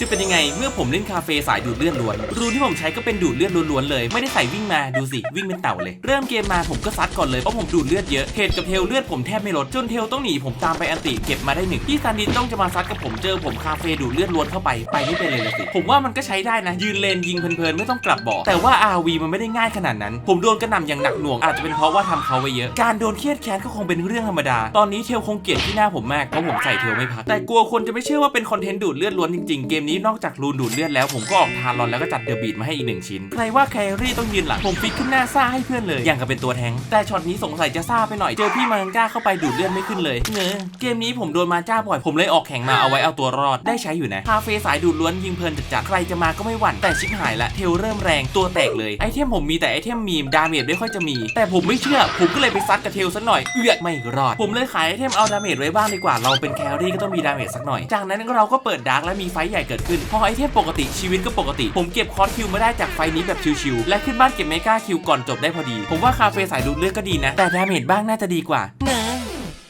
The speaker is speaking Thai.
จะเป็นยังไงเมื่อผมเล่นคาเฟ่สายดูดเลือดล้วน รูนที่ผมใช้ก็เป็นดูดเลือดล้วนๆเลย ไม่ได้ใส่วิ่งมาดูสิ วิ่งเป็นเต่าเลย เริ่มเกมมาผมก็ซัดก่อนเลย เพราะผมดูดเลือดเยอะเทดกับเทลเลือดผมแทบไม่ลด จนเทลต้องหนีผมตามไปอันติเก็บมาได้หนึ่งพี่ซันดินต้องจะมาซัดกับผมเจอผมคาเฟ่ดูดเลือดล้วนเข้าไปไปไม่เป็นเลยละสิผมว่ามันก็ใช้ได้นะ ยืนเลนยิงเพลินๆไม่ต้องกลับบ่อแต่ว่า RV มันไม่ได้ง่ายขนาดนั้น ผมโดนกระหน่ำอย่างหนักหน่วงอาจจะเป็นเพราะว่าทำเขาไว้เยอะการโดนเครียดแค้นก็คงเป็นเรื่องธรรมดา ตอนนี้เทลคงเกลียดที่หน้าผมมากเพราะผมใส่เทลไม่พักแต่กลัวคนจะไม่เชื่อว่าเป็นคอนเทนต์ดูดเลือดล้วนจริงๆเกมนี้นอกจากรูนดูดเลือดแล้วผมก็ออกทารอนแล้วก็จัดเดอะบีทมาให้อีกหนึ่งชิ้น ใครว่าแครี่ต้องยืนหลัง ผมฟิกขึ้นหน้าซ่าให้เพื่อนเลย อย่างกับเป็นตัวแทง แต่ช็อตนี้สงสัยจะซ่าไปหน่อย เจอพี่มังก้าเข้าไปดูดเลือดไม่ขึ้นเลยเงอเกมนี้ผมโดนมาจ้าบ่อย ผมเลยออกแข่งมาเอาไว้เอาตัวรอด ได้ใช้อยู่นะคาเฟสายดูดล้วนยิงเพลินจัดๆ ใครจะมาก็ไม่หวั่น แต่ชิบหายละเทลเริ่มแรง ตัวแตกเลย ไอเทมผมมีแต่ไอเทมมีม ดาเมจไม่ค่อยจะมี แต่ผมไม่เชื่อ ผมก็เลยไปซัดกับเทลสักหน่อย เอือกไม่รอด ผมเลยขายไอเทมเอาดาเมจไว้บ้างดีกว่า เราเป็นแครี่ก็ต้องมีดาเมจสักหน่อย จากนั้นเราก็เปิดดาร์กและมีไฟใหญ่เกิดขึ้น พอไอเทมปกติชีวิตก็ปกติ ผมเก็บคอร์สคิวมาได้จากไฟนี้แบบชิวๆและขึ้นบ้านเก็บเมกาคิวก่อนจบได้พอดี ผมว่าคาเฟ่สายดูดเลือดก็ดีนะ แต่ดาเมจบ้างน่าจะดีกว่า